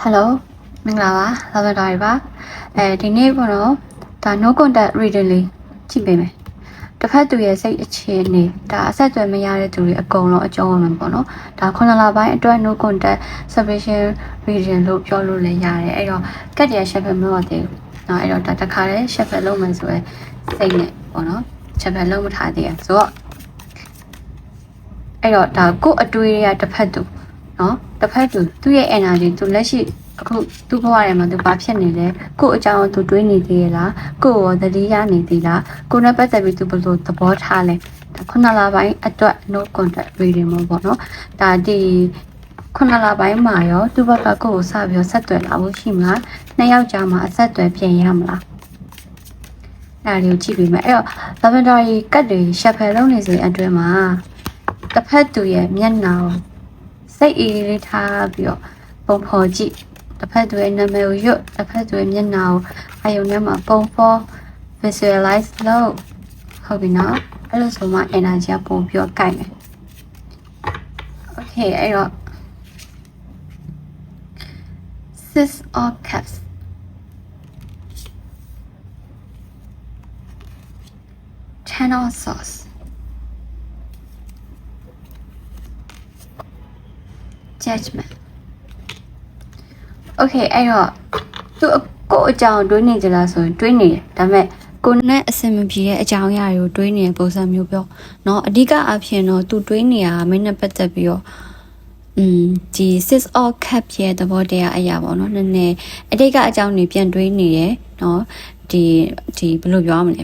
ဟယ်လိုမင်္ဂလာပါလာဗတာရီပါအဲဒီနေ့ပေါ့နော်ဒါ no contact reading လေးကြည့်ပေးမယ်တစ်ဖက်သူရဲ့စိတ်အခြေအနေဒါအဆက်အသွယ်မရတဲ့သူတွေအကုန်လုံးအကျုံးဝင်မှာပေါ့နော်ဒါခုနလပိုင်းအတွက် no contact separation reading လို့ပြောလို့လည်းရတယ်အဲ့တော့ကတ်တရားရှက်ဖက်မလို့သေးဘူးနော်အဲ့တော့ဒါတစ်ခါတည်းရှက်ဖက်လုံးမယ်ဆိုရယ်စိတ်နဲ့ပေါ့နော်ရှက်ဖက်လုံးမထားသေးရဆိုတော့အဲ့တော့ဒါကိုယ့်အတွေးတွေကတစ်ဖက်သူ နော်တစ်ဖက်သူသူ့ရဲ့ energy သူလက်ရှိအခုသူ့ဘဝထဲမှာသူဘာဖြစ်နေလဲကို့အကြောင်းသူတွေးနေသေးရလားကို့ရောသတိရနေသေးလားကိုနဲ့ပတ်သက်ပြီးသူဘယ်လိုသဘောထားလဲဒါခုနလပိုင်းအတွက် no contact reading မို့ပေါ့နော်ဒါဒီခုနလပိုင်းမှာရောသူ့ဘက်ကကိုယ့်ကိုစပြီးတော့ဆက်သွယ်လာဖို့ရှိမလားနှစ်ယောက်ကြားမှာအဆက်အသွယ်ပြင်ရမလားအဲ့ဒါလေးကိုကြည့်ပြီးမယ်အဲ့တော့ lavender ကတ်တွေရှက်ဖယ်လုံးနေစေအတွင်းမှာတစ်ဖက်သူရဲ့မျက်နှာကို စိတ်အေးလေးထားပြီးတော့ပုံဖော်ကြည့်တစ်ဖက်သူရဲ့နာမည်ကိုရွတ်တစ်ဖက်သူရဲ့မျက်နှာကိုအယုံထဲမှာပုံဖော် visualize လုပ်ဟုတ်ပြီနော်အဲ့လိုဆိုမှ energy ကပုံပြီးတော့ကိုက်မယ် okay အဲ့တော့ six of cups ten of swords judgment okay အဲ့တော့သူကိုယ့်အကြောင်းတွေးနေကြလားဆိုရင်တွေးနေတယ်ဒါပေမဲ့ကိုယ်နဲ့အဆင်မပြေတဲ့အကြောင်းအရာတွေကိုတွေးနေတဲ့ပုံစံမျိုးပြောเนาะအဓိကအဖြစ်တော့သူတွေးနေတာမင်းနဲ့ပတ်သက်ပြီးတော့อืมဒီ six of cup ရဲ့သဘောတရားအရာပေါ့เนาะနည်းနည်းအတိတ်ကအကြောင်းတွေပြန်တွေးနေတယ်เนาะဒီဒီဘယ်လိုပြောရမလဲ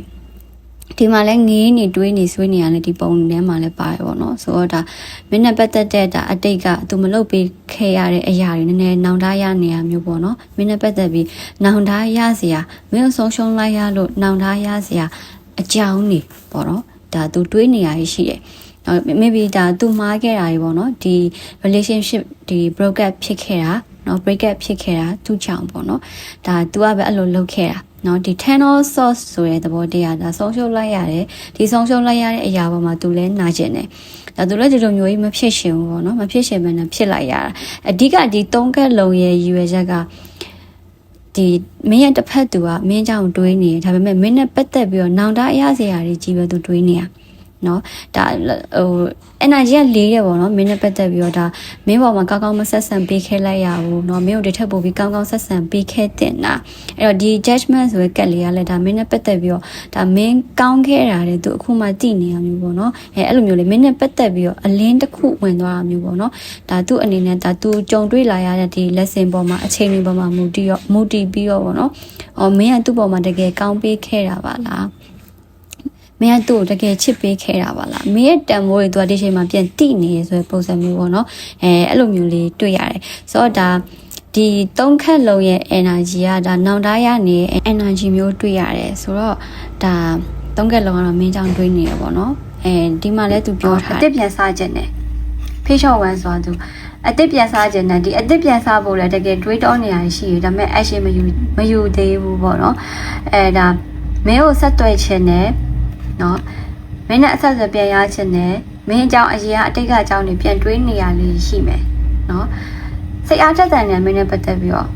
ဒီမှာလဲငေးနေတွေးနေဆွေးနေရလဲဒီပုံထဲမှာလဲပါတယ်ပေါ့နော်ဆိုတော့ဒါမင်းနဲ့ပတ်သက်တဲ့ဒါအတိတ်ကသူမလုပ်ပေးခဲ့ရတဲ့အရာတွေနည်းနည်းနောင်တရနေရမျိုးပေါ့နော်မင်းနဲ့ပတ်သက်ပြီးနောင်တရစရာမင်းဆုံးရှုံးလိုက်ရလို့နောင်တရစရာအကြောင်းနေပေါ့နော်ဒါသူတွေးနေရရှိတယ်နော် maybe ဒါသူမှားခဲ့တာကြီးပေါ့နော်ဒီ relationship ဒီ broke up ဖြစ်ခဲ့တာနော် break up ဖြစ်ခဲ့တာသူ့ကြောင့်ပေါ့နော်ဒါ तू ကပဲအဲ့လိုလုပ်ခဲ့တာ နော်ဒီ tenor source ဆိုတဲ့သဘောတရားဒါဆုံးရှုံးလိုက်ရတယ်ဒီဆုံးရှုံးလိုက်ရတဲ့အရာပေါ်မှာ तू လဲနာကျင်တယ်ဒါသူလည်းဒီလိုမျိုးကြီးမဖြစ်ရှင်ဘူးပေါ့နော်မဖြစ်ရှင်မနဲ့ဖြစ်လိုက်ရတာအဓိကဒီသုံးကက်လုံးရဲ့ရည်ရွယ်ချက်ကဒီမင်းရဲ့တစ်ဖက်သူကမင်းကြောင့်တွေးနေတယ်ဒါပေမဲ့မင်းနဲ့ပတ်သက်ပြီးတော့နောင်တအရစရာတွေကြီးပဲသူတွေးနေတာ နော်ဒါဟို energy ကလေးရပေါ့နော်မင်းနဲ့ပတ်သက်ပြီးတော့ဒါမင်းပေါ်မှာကောင်းကောင်းမဆက်ဆံပေးခဲ့လိုက်ရဘူးနော်မင်းကိုဒီထက်ပိုပြီးကောင်းကောင်းဆက်ဆံပေးခဲ့တင်တာအဲ့တော့ဒီ judgment ဆိုတဲ့ကက်လေးကလည်းဒါမင်းနဲ့ပတ်သက်ပြီးတော့ဒါမင်းကောင်းခဲ့တာလေသူအခုမှတည်နေရမျိုးပေါ့နော်အဲအဲ့လိုမျိုးလေမင်းနဲ့ပတ်သက်ပြီးတော့အလင်းတစ်ခုဝင်သွားတာမျိုးပေါ့နော်ဒါသူ့အနေနဲ့ဒါသူကြုံတွေ့လာရတဲ့ဒီ lesson ပေါ်မှာအချိန်တွေပေါ်မှာမူတည်ရောမူတည်ပြီးတော့ပေါ့နော်အော်မင်းကသူ့ပေါ်မှာတကယ်ကောင်းပေးခဲ့တာပါလား မင်းကသူ့ကိုတကယ်ချစ်ပေးခဲ့တာပါလားမင်းရဲ့တန်ဖိုးတွေသူကဒီချိန်မှာပြန်တိနေရဆိုတဲ့ပုံစံမျိုးပေါ့နော်အဲအဲ့လိုမျိုးလေးတွေ့ရတယ်ဆိုတော့ဒါဒီသုံးခက်လုံးရဲ့ energy ကဒါနောင်တရနေတဲ့ energy မျိုးတွေ့ရတယ်ဆိုတော့ဒါသုံးခက်လုံးကတော့မင်းကြောင့်တွေးနေရပေါ့နော်အဲဒီမှာလဲသူပြောထားတယ်အစ်စ်ပြန်စားခြင်းနဲ့ဖေးချော့ဝမ်းဆိုတာသူအစ်စ်ပြန်စားခြင်းနဲ့ဒီအစ်စ်ပြန်စားဖို့လည်းတကယ်တွေးတောနေရရှိရဒါပေမဲ့ action မယူမယူသေးဘူးပေါ့နော်အဲဒါမင်းကိုဆက်သွယ်ခြင်းနဲ့ နော်မင်းနဲ့အဆက်အသွယ်ပြန်ရခြင်းနဲ့မင်းအကြောင်းအရင်ကအတိတ်ကအကြောင်းတွေပြန်တွေးနေရလေးရှိမယ်နော်စိတ်အားတက်တဲ့နေမင်းနဲ့ပတ်သက်ပြီးတော့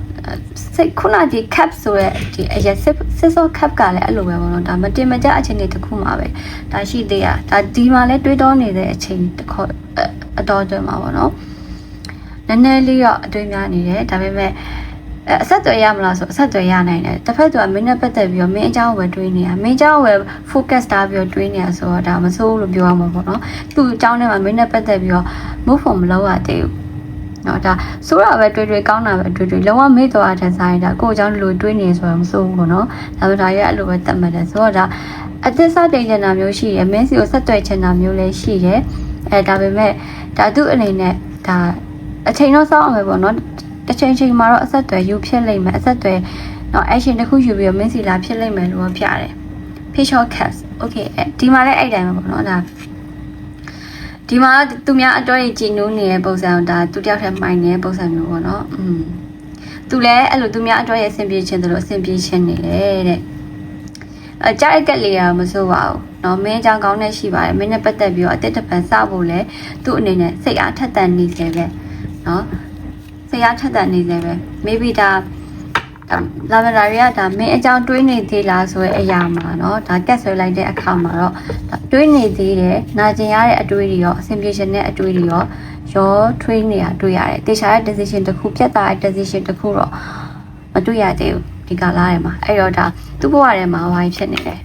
စိတ်ခုနဒီ cap ဆိုရဲဒီအရက်စစ်စစ်စော cap ကလည်းအဲ့လိုပဲပေါ့နော်ဒါမတင်မကြအချိန်တွေတစ်ခုမှပဲဒါရှိသေးရဒါဒီမှာလဲတွေးတောနေတဲ့အချိန်တစ်ခေါက်အတော်တွင်မှာပေါ့နော်နည်းနည်းလေးတော့အတွေးများနေတယ်ဒါပေမဲ့ အဆက်အသွယ်ရမလားဆိုအဆက်အသွယ်ရနိုင်တယ်တစ်ဖက်သူကမင်းနဲ့ပတ်သက်ပြီးတော့မင်းအကြောင်းပဲတွေးနေတာမင်းအကြောင်းပဲ focus ထားပြီးတော့တွေးနေတာဆိုတော့ဒါမဆိုးလို့ပြောရမှာပေါ့နော်သူ့အကြောင်းထဲမှာမင်းနဲ့ပတ်သက်ပြီးတော့ move on မလုပ်ရသေးဘူးနော်ဒါဆိုးတာပဲတွေးတွေးကောင်းတာပဲတွေးတွေးလုံးဝမေ့သွားတဲ့ဆိုင်ဒါကိုယ့်အကြောင်းလိုတွေးနေဆိုတော့မဆိုးဘူးပေါ့နော်ဒါပေမဲ့ဒါရဲ့အဲ့လိုပဲတတ်မှတ်တယ်ဆိုတော့ဒါအသစ်စတင်ချင်တာမျိုးရှိရယ်မင်းစီကိုဆက်သွယ်ချင်တာမျိုးလည်းရှိတယ်အဲဒါပေမဲ့ဒါသူ့အနေနဲ့ဒါအချိန်တော့စောင့်အောင်ပဲပေါ့နော် တစ်ချိန်ချိန်မှာတော့အဆက်အသွယ်ယူဖြစ်လိမ့်မယ်အဆက်အသွယ်နော် action တစ်ခုယူပြီးတော့မင်းစီလာဖြစ်လိမ့်မယ်လို့ပြတယ် facial caps okay ဒီမှာလည်းအဲ့တိုင်းပဲပေါ့နော်ဒါဒီမှာသူများအတော်ကြီးကြည်နူးနေတဲ့ပုံစံဒါသူတယောက်တည်းမှိုင်နေတဲ့ပုံစံမျိုးပေါ့နော်อืมသူလည်းအဲ့လိုသူများအတော်ရဲ့အဆင်ပြေခြင်းတို့အဆင်ပြေခြင်းနေလေတဲ့အဲကြိုက်ကက်လေးရမဆိုးပါဘူးเนาะမင်းအကြောင်းကောင်းနေရှိပါတယ်မင်းနဲ့ပတ်သက်ပြီးတော့အတစ်တပံစဖို့လဲသူ့အနေနဲ့စိတ်အားထက်သန်နေစေပဲเนาะစိ တ် ဖျားထက်တဲ့နေစေပဲ maybe ဒါလာဗန်ဒါတွေကဒါမင်းအကြောင်းတွေးနေသေးလားဆိုတဲ့အရာမှာเนาะဒါကက်ဆွဲလိုက်တဲ့အခါမှာတော့ဒါတွေးနေသေးတယ်နာကျင်ရတဲ့အတွေးတွေရောအဆင်ပြေခြင်းတဲ့အတွေးတွေရောရောထွေးနေတာတွေ့ရတယ်တေချာတဲ့ decision တစ်ခုပြတ်သားတဲ့ decision တစ်ခုတော့မတွေ့ရသေးဘူးဒီကာလထဲမှာအဲ့တော့ဒါသူ့ဘဝထဲမှာဘာဖြစ်နေလဲ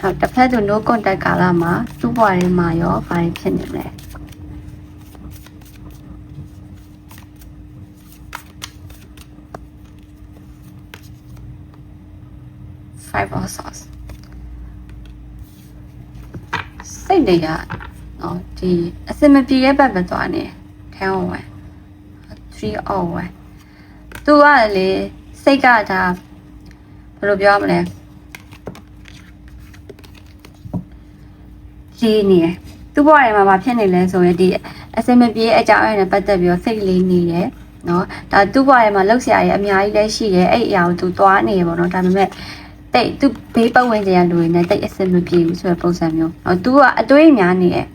အဲ့တစ်ဖက်သူ no contact ကာလမှာသူ့ဘဝထဲမှာရောဘာဖြစ်နေလဲ five of sauce စိတ်တွေကနော်ဒီအစင်မပြေတဲ့ဘက်ပဲသွားနေ10 or 1 3 or 1သူကလေစိတ်ကဒါဘယ်လိုပြောရမလဲလေးနေတယ်သူ့ဘဝထဲမှာမဖြစ်နေလဲဆိုရင်ဒီအစင်မပြေအကြောင်းအရာနဲ့ပတ်သက်ပြီးတော့စိတ်လေးနေတယ်နော်ဒါသူ့ဘဝထဲမှာလှုပ်ရှားရအများကြီးလည်းရှိတယ်အဲ့အရာကိုသူသွားနေရပေါ့နော်ဒါပေမဲ့ တိတ်သူဘေးပတ်ဝန်းကျင်ကလူတွေနဲ့တိတ်အဆင်မပြေဘူးဆိုတဲ့ပုံစံမျိုးဟော तू ကအတွေးများနေရဲ့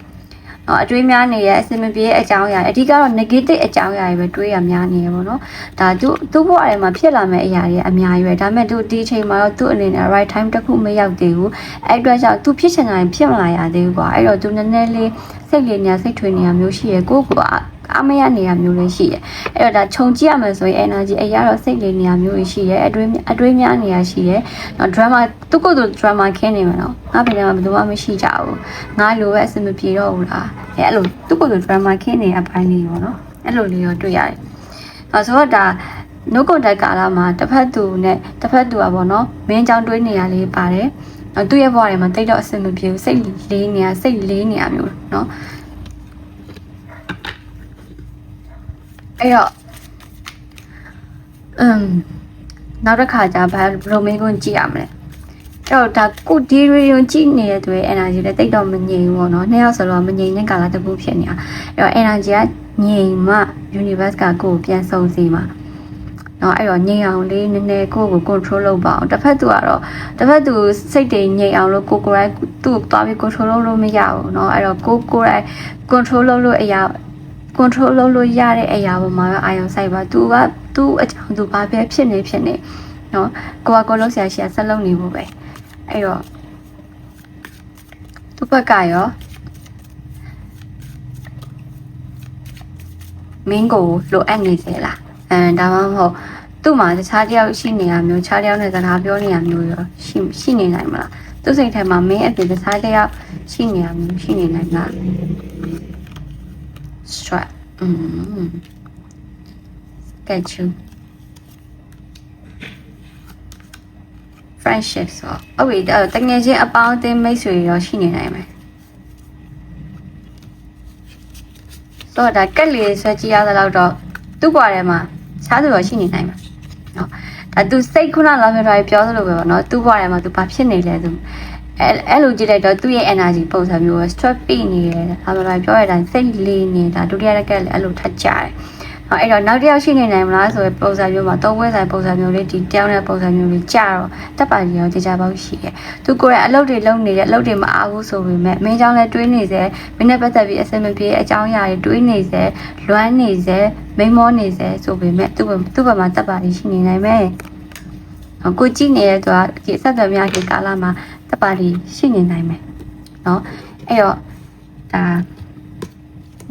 ဟောအတွေးများနေရဲ့အဆင်မပြေတဲ့အကြောင်းအရာအဓိကတော့ negative အကြောင်းအရာတွေပဲတွေးရများနေရပေါ့နော်ဒါသူသူ့ဘဝထဲမှာဖြစ်လာမယ့်အရာတွေအများကြီးပဲဒါပေမဲ့သူဒီအချိန်မှာတော့သူ့အနေနဲ့ right time တစ်ခုမရောက်သေးဘူးအဲ့အတွက်ကြောင့်သူဖြစ်ချင်တာဖြစ်မလာရသေးဘူးကွာအဲ့တော့သူနည်းနည်းလေးစိတ်လေးညာစိတ်ထွေးနေရမျိုးရှိရဲ့ကိုယ့်ကိုယ်က အားမရနေရမျိုးလေးရှိတယ်။အဲ့တော့ဒါခြုံကြည့်ရမယ်ဆိုရင် energy အရာတော့စိတ်လေးနေရမျိုးကြီးရှိတယ်။အတွေးအတွေးများနေရရှိတယ်။နော် drama သူ့ကိုယ်သူ drama ခင်းနေမှာနော်။ငါပြင်ထဲမှာဘယ်သူမှမရှိကြဘူး။ငါလိုပဲအဆင်မပြေတော့ဘူးလား။အဲအဲ့လိုသူ့ကိုယ်သူ drama ခင်းနေတဲ့အပိုင်းလေးပေါ့နော်။အဲ့လိုလေးတော့တွေ့ရတယ်။အဲဆိုတော့ဒါ no contact ကာလမှာတစ်ဖက်သူနဲ့တစ်ဖက်သူอ่ะပေါ့နော်။မင်းချောင်းတွေးနေရလေးပါတယ်။နော်သူ့ရဲ့ဘဝထဲမှာတိတ်တော့အဆင်မပြေဘူး။စိတ်လေးနေရစိတ်လေးနေရမျိုးနော်။ အဲ့တော့အမ်နောက်တစ်ခါကျဘာဘလိုမင်းကိုကြည့်ရမလဲအဲ့တော့ဒါကုဒီရီယွန်ကြည့်နေတဲ့သူရဲ့ energy လည်းတိတ်တော့မငြိမ်ဘူးပေါ့နော်နှစ်ယောက်ဆိုတော့မငြိမ်တဲ့ကာလတစ်ခုဖြစ်နေတာအဲ့တော့ energy ကငြိမ်မှ universe ကကိုယ်ကိုပြန်ဆုံစီမှာနော်အဲ့တော့ငြိမ်အောင်လေးနည်းနည်းကိုယ့်ကို control လုပ်ပါအောင်တစ်ဖက်သူကတော့တစ်ဖက်သူစိတ်တွေငြိမ်အောင်လို့ကိုကိုယ်ရိုက်သူ့ကိုသွားပြီး control လုပ်လို့မရဘူးနော်အဲ့တော့ကိုကိုယ်ရိုက် control လုပ်လို့အရာ control လုပ်လို့ရတဲ့အရာပေါ်မှာပဲအာရုံစိုက်ပါ။ तू ကသူ့အကြောင်းသူဘာပဲဖြစ်နေဖြစ်နေနော်ကိုကကိုလုံးဆရာရှိရဆက်လုံးနေဖို့ပဲအဲ့တော့သူ့ဘက်ကရောမင်းကိုလိုအပ်နေစေလားအဲဒါမှမဟုတ်သူ့မှာတခြားတယောက်ရှိနေရမျိုးခြားတယောက်နဲ့စကားပြောနေရမျိုးရောရှိရှိနေနိုင်မလားသူ့စိတ်ထဲမှာမင်းအပြင်တခြားတယောက်ရှိနေရမျိုးရှိနေနိုင်လား strap อืม get you friendship ဆိုတော့ဟုတ်ပြီအဲ့တော့တကယ်ချင်းအပေါင်းအသင်းမိတ်ဆွေရောရှိနေနိုင်မယ်ဆိုတော့ဒါကက်လေးဆွဲကြည့်ရတဲ့လောက်တော့သူ့ဘွားထဲမှာခြားသူရောရှိနေနိုင်မှာနော်ဒါသူစိတ်ခုနလာမြေတော်ပြောသလိုပဲပေါ့နော်သူ့ဘွားထဲမှာသူဘာဖြစ်နေလဲသူ အဲအဲ့လိုကြည့်လိုက်တော့သူ့ရဲ့ energy ပုံစံမျိုးက stress ပြနေတယ်ဒါဆိုတော့ပြောရတိုင်းစိတ်လေးနေတာဒုတိယရက်ကလည်းအဲ့လိုထပ်ကြတယ်အဲ့တော့နောက်တစ်ယောက်ရှိနေနိုင်မလားဆိုတဲ့ပုံစံမျိုးမှာသုံးဝဲဆိုင်ပုံစံမျိုးလေးဒီတောင်းတဲ့ပုံစံမျိုးလေးကြာတော့တက်ပါကြီးရောကြာကြာပေါင်းရှိတယ်။သူကိုယ်ရဲ့အလုပ်တွေလုပ်နေတဲ့အလုပ်တွေမအားဘူးဆိုပေမဲ့မင်းကြောင့်လည်းတွေးနေစေမင်းနဲ့ပတ်သက်ပြီးအဆင်မပြေအကြောင်းအရာတွေတွေးနေစေလွမ်းနေစေမိန်မောနေစေဆိုပေမဲ့သူ့သူ့ဘက်မှာတက်ပါကြီးရှိနေနိုင်မယ်။ကိုကြည့်နေတဲ့သူကဒီအဆက်အသွယ်များဒီကာလမှာ တက်ပါကြီးရှိနေနိုင်မယ်เนาะအဲ့တော့ဒါ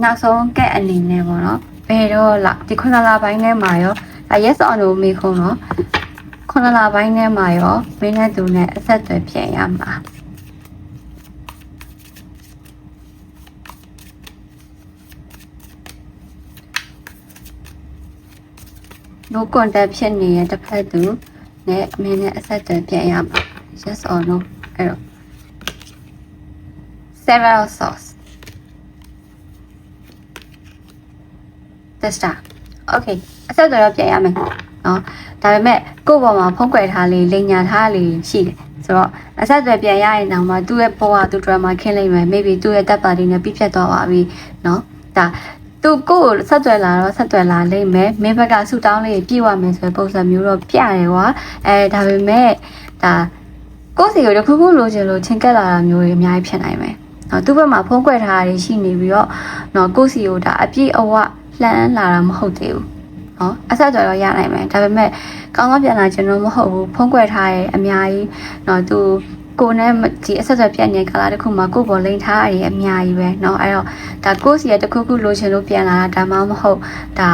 နောက်ဆုံးကက်အနေနဲ့ပေါ့နော်ဘယ်တော့လာဒီခုနလပိုင်းထဲမှာရောဒါ yes or no မေးခုံးတော့ခုနလပိုင်းထဲမှာရောမင်းနဲ့သူနဲ့အဆက်အသွယ်ပြန်ရမှာ no contact ဖြစ်နေတဲ့တစ်ဖက်သူနဲ့မင်းနဲ့အဆက်အသွယ်ပြန်ရမှာ yes or no အဲ့တော့ several sauce tester okay အဆက်အသွယ်တော့ပြန်ရမယ်နော်ဒါပေမဲ့ကို့ဘောမှာဖုံးကွယ်ထားလေးလိန်ညာထားလေးရှိတယ်ဆိုတော့အဆက်အသွယ်ပြန်ရရင်တော့မှသူ့ရဲ့ဘောကသူ့ drama ခင်းလိုက်မယ် maybe သူ့ရဲ့တပ်ပါတီနဲ့ပြည့်ဖြတ်သွားပါပြီနော်ဒါသူကိုယ်ဆက်သွယ်လာတော့ဆက်သွယ်လာလိမ့်မယ်မင်းဘက်ကဆူတောင်းလေးပြည့်ဝမယ်ဆိုတဲ့ပုံစံမျိုးတော့ပြရဲကွာအဲဒါပေမဲ့ဒါ ကိုယ့်စီကိုတစ်ခုခုလိုချင်လို့ချင်းကက်လာတာမျိုးတွေအများကြီးဖြစ်နိုင်မယ်နော်သူ့ဘက်မှာဖုံးကွယ်ထားတာတွေရှိနေပြီးတော့နော်ကိုယ့်စီကိုဒါအပြည့်အဝ လှမ်းလာတာမဟုတ်သေးဘူးနော်အဆက်တော်တော့ရနိုင်မယ်ဒါပေမဲ့ကောင်းတော့ပြန်လာခြင်းတော့မဟုတ်ဘူးဖုံးကွယ်ထားရဲ့အများကြီးနော်သူကိုနဲ့ဒီအဆက်အသွယ်ပြတ်နေတဲ့ကာလတစ်ခုမှာကိုယ်ပေါ်လိန်ထားရည်အများကြီးပဲเนาะအဲ့တော့ဒါကိုယ့်စီရတစ်ခုခုလိုချင်လို့ပြန်လာတာဒါမှမဟုတ်ဒါ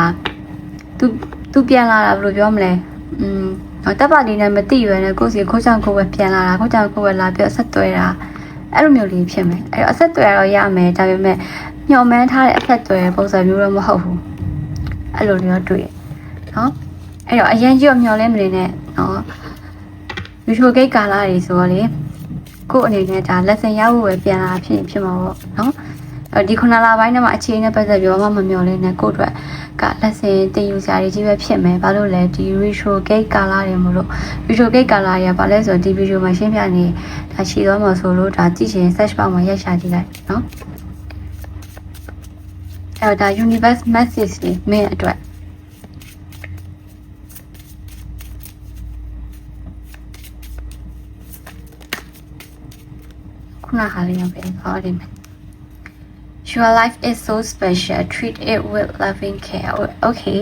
သူသူပြန်လာတာဘယ်လိုပြောမလဲอืม တော့တပ်ပါနေနဲ့မသိရွယ်နဲ့ကိုယ့်စီခိုးချောင်ကိုယ်ပဲပြန်လာတာခိုးချောင်ကိုယ်ပဲလာပြီးအဆက်သွဲတာအဲ့လိုမျိုးလေးဖြစ်မယ်အဲ့တော့အဆက်သွဲတော့ရမယ်ဒါပေမဲ့ညှော်မှန်းထားတဲ့အဆက်သွဲပုံစံမျိုးတော့မဟုတ်ဘူးအဲ့လိုမျိုးတွေ့ရနော်အဲ့တော့အရင်ကြီးတော့မျော်လင့်မနေနဲ့နော်ယူထိုဂိတ်ကာလာတွေဆိုတော့လေကို့အနေနဲ့ဒါ lesson ရဖို့ပဲပြန်လာဖြစ်ရင်ဖြစ်မှာပေါ့နော် အဲဒီခုနလပိုင်းထဲမှာအခြေအနေပတ်သက်ပြီးဘာမှမမျှော်လင့်နဲ့ကို့အတွက်က lesson တင်ယူစရာတွေကြီးပဲဖြစ်မယ်ဘာလို့လဲဒီ retro gate ကာလာတွေမလို့ retro gate ကာလာတွေကဘာလဲဆိုတော့ဒီ video မှာရှင်းပြနေဒါရှိသွားမှာဆိုလို့ဒါကြည့်ချင် search bar မှာရိုက်ရှာကြည့်လိုက်နော်အဲ့တော့ဒါ universe message တွေမင်းအတွက်ခုနဟာလေးရောက်ပြန်ခေါ်တယ် Your life is so special treat it with loving care okay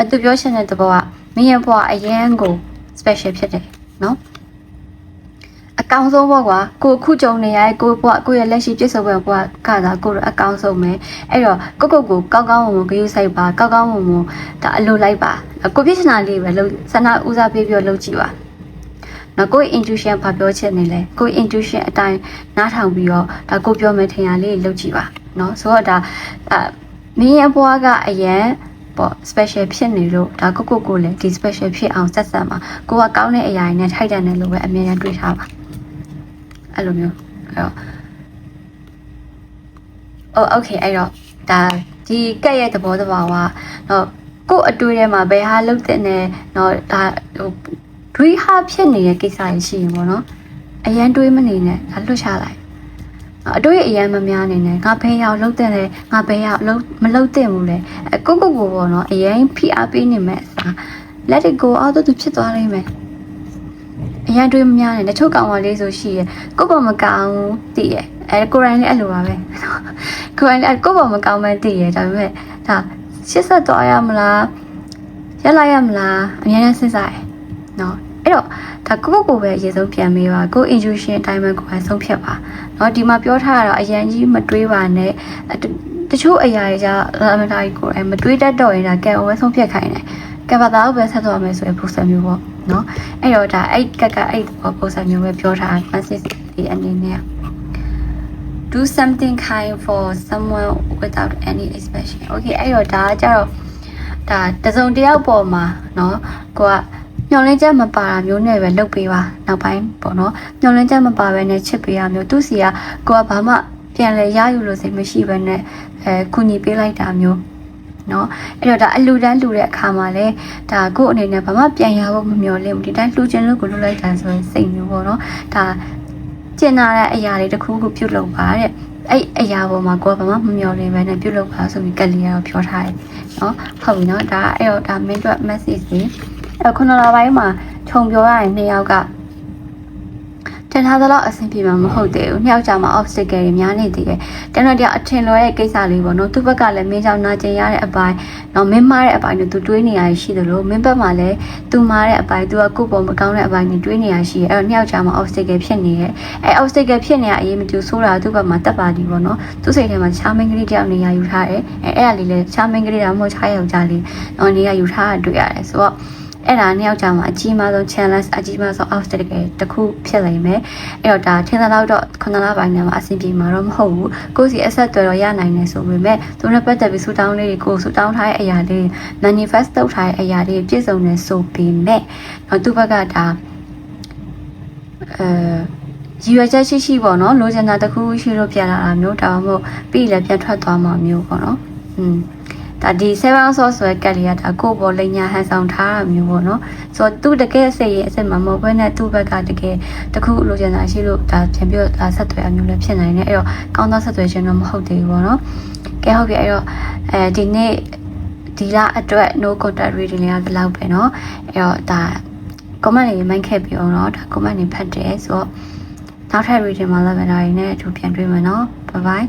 အတူပြောချင်တဲ့သဘောကမင်းရဲ့ဘဝအရန်ကို special ဖြစ်တယ်နော်အကောင်းဆုံးဘဝကကိုအခုကြုံနေရတဲ့ကိုဘဝကိုရဲ့လက်ရှိပြည့်စုံတဲ့ဘဝကသာကိုရအကောင်းဆုံးပဲအဲ့တော့ကိုကိုကိုကောင်းကောင်းမွန်မွန်ဂရုစိုက်ပါကောင်းကောင်းမွန်မွန်ဒါအလိုလိုက်ပါကိုပြည့်စနာလေးပဲလို့ဆန္ဒဦးစားပေးပြီးလုပ်ကြည့်ပါနော်ကိုယ့် intuition ဘာပြောချင်နေလဲကိုယ့် intuition အတိုင်းနားထောင်ပြီးတော့ဒါကိုပြောမယ်ထင်ရလေးလုပ်ကြည့်ပါ နော်ဆိုတော့ဒါအမင်းရဲ့ဘွားကအရန်ပေါ့ special ဖြစ်နေလို့ဒါကိုကိုကိုလည်းဒီ special ဖြစ်အောင်ဆက်ဆက်မှာကိုကကောင်းတဲ့အရာတွေနဲ့ထိုက်တန်တယ်လို့ပဲအမြဲတမ်းတွေးထားပါအဲ့လိုမျိုးအဲ့တော့အော် okay အဲ့တော့ဒါဒီကက်ရဲ့သဘောတဘာဝတော့ကို့အတွေ့ထဲမှာဘယ်ဟာလုတ်တဲ့နဲ့တော့ဒါဟိုတွေးဟာဖြစ်နေတဲ့ကိစ္စတွေရှိရင်ပေါ့နော်အရန်တွေးမနေနဲ့ဒါလွတ်ချလိုက် အတွေ့အရန်မများနေနဲ့ငါဘယ်ရောက်လုတ်တဲ့လဲငါဘယ်ရောက်လုတ်မလုတ်တဲ့ဘူးလေအကိုကိုကိုပေါ့နော်အရန်ဖိအားပေးနေမဲ့အစား let it go အောက်တော့သူဖြစ်သွားလိမ့်မယ်အရန်တွေးမများနဲ့တချို့ကောင်မလေးဆိုရှိရကိုယ့်ဘောမကောင်းတည်ရအဲကိုရိုင်းလည်းအဲ့လိုပါပဲကိုရိုင်းလည်းကိုယ့်ဘောမကောင်းမှတည်ရဒါပေမဲ့ဒါရှစ်ဆက်သွားရမလားရက်လိုက်ရမလားအများနဲ့စဉ်းစားရနော် အဲ့တော့ဒါကိုကိုကိုပဲအရင်ဆုံးပြန်မေးပါကို intuition အတိုင်းပဲကိုယ်ဆုံးဖြတ်ပါเนาะဒီမှာပြောထားတာတော့အရန်ကြီးမတွေးပါနဲ့တချို့အရာတွေကအမတာကြီးကိုယ်မတွေးတတ်တော့ရင်ဒါကဲဝဲဆုံးဖြတ်ခိုင်းတယ်ကဘာသာကိုပဲဆက်သွားမယ်ဆိုရင်ပုံစံမျိုးပေါ့เนาะအဲ့တော့ဒါအဲ့ကကအဲ့ပုံစံမျိုးပဲပြောထား message ဒီအနေနဲ့ do something kind for someone without any expectation okay အဲ့တော့ဒါကကြတော့ဒါတစုံတယောက်ပေါ်မှာเนาะကိုက ညှော်လင်းချက်မပါတာမျိုးနဲ့ပဲလုပ်ပေးပါနောက်ပိုင်းပေါ့နော်ညှော်လင်းချက်မပါဘဲနဲ့ချစ်ပေးရမျိုးသူစီကကိုကဘာမှပြန်လဲရယူလို့စိတ်မရှိဘဲနဲ့အဲကုညီပေးလိုက်တာမျိုးနော်အဲ့တော့ဒါအလူတန်းလူတဲ့အခါမှာလဲဒါကို့အနေနဲ့ဘာမှပြန်ရဖို့မမျှော်လင့်ဘူးဒီတိုင်းလှူခြင်းလို့ကိုလှူလိုက်တာဆိုရင်စိတ်မျိုးပေါ့နော်ဒါကျင်နာတဲ့အရာတွေတစ်ခုခုပြုတ်လုပ်ပါတဲ့အဲ့အရာပေါ်မှာကိုယ်ကဘာမှမမျှော်လင့်ပဲနဲ့ပြုတ်လုပ်ပါဆိုပြီးကက်လီကတော့ပြောထားတယ်နော်ဟုတ်ပြီနော်ဒါအဲ့တော့ဒါ main အတွက် message တွေ အဲ့ခုနလပိုင်းမှာခြုံပြောရရင်နှစ်ယောက်ကတင်ထားသလောက်အဆင်ပြေမှာမဟုတ်သေးဘူးနှစ်ယောက်ကြာမှာ obstacle တွေများနေသေးတယ်တန်းတော့တရားအထင်လွယ်တဲ့ကိစ္စလေးပေါ့နော်သူ့ဘက်ကလည်းမင်းကြောင့်နာကျင်ရတဲ့အပိုင်းနော်မင်းမားတဲ့အပိုင်းတွေသူတွေးနေရရှိသလိုမင်းဘက်မှာလည်းသူမားတဲ့အပိုင်းသူကကိုယ့်ပုံမကောင်းတဲ့အပိုင်းတွေတွေးနေရရှိရဲအဲ့တော့နှစ်ယောက်ကြာမှာ obstacle ဖြစ်နေရဲ့အဲ့ obstacle ဖြစ်နေရအရေးမတူဆိုးတာသူ့ဘက်မှာတက်ပါသည်ပေါ့နော်သူ့စိတ်ထဲမှာချားမင်းကလေးတယောက်နေရယူထားတယ်အဲ့အဲ့ဒါလေးလည်းချားမင်းကလေးတောင်မဟုတ်ချားယောက်ျားလေးနော်နေရယူထားတာတွေ့ရတယ်ဆိုတော့ အဲ့ဒါနှစ်ယောက်ကြာမှာအကြီးမားဆုံး challenge အကြီးမားဆုံး obstacle တစ်ခုဖြစ်လိမ့်မယ်အဲ့တော့ဒါထင်သလောက်တော့ခုနလပိုင်းထဲမှာအဆင်ပြေမှာတော့မဟုတ်ဘူးကိုယ်စီအဆက်အသွယ်တော့ရနိုင်တယ်ဆိုပေမဲ့သူနဲ့ပတ်သက်ပြီးဆူတောင်းလေးတွေကိုဆူတောင်းထားတဲ့အရာလေး manifest လုပ်ထားတဲ့အရာလေးပြည့်စုံနေဆိုပေမဲ့တော့သူ့ဘက်ကဒါအဲရည်ရွယ်ချက်ရှိရှိပေါ့နော်လိုချင်တာတစ်ခုရှိလို့ပြန်လာတာမျိုးဒါမှမဟုတ်ပြီးလည်းပြန်ထွက်သွားမှာမျိုးပေါ့နော်อืม ဒါဒီ7 source ဆိုတဲ့ကက်လေးကဒါကိုပေါ်လိညာဟန်ဆောင်ထားတာမျိုးပေါ့နော်ဆိုတော့သူတကယ်စိတ်ရဲ့အစစ်မှာမဟုတ်ဘဲနဲ့သူ့ဘက်ကတကယ်တခုလိုချင်တာရှိလို့ဒါပြန်ပြီးဒါဆက်သွယ်အမျိုးလည်းဖြစ်နိုင်တယ်အဲ့တော့ကောင်းသောဆက်သွယ်ခြင်းတော့မဟုတ်သေးဘူးပေါ့နော်ကဲဟုတ်ပြီအဲ့တော့အဲဒီနေ့ဒီလအတွက် no contact reading လေးကဒီလောက်ပဲเนาะအဲ့တော့ဒါ comment လေးမိုင်းခဲ့ပြီးအောင်เนาะဒါ comment လေးဖတ်တယ်ဆိုတော့နောက်ထပ် reading မှာလည်းဗနာရီနဲ့အတူပြန်တွေ့မယ်เนาะ bye bye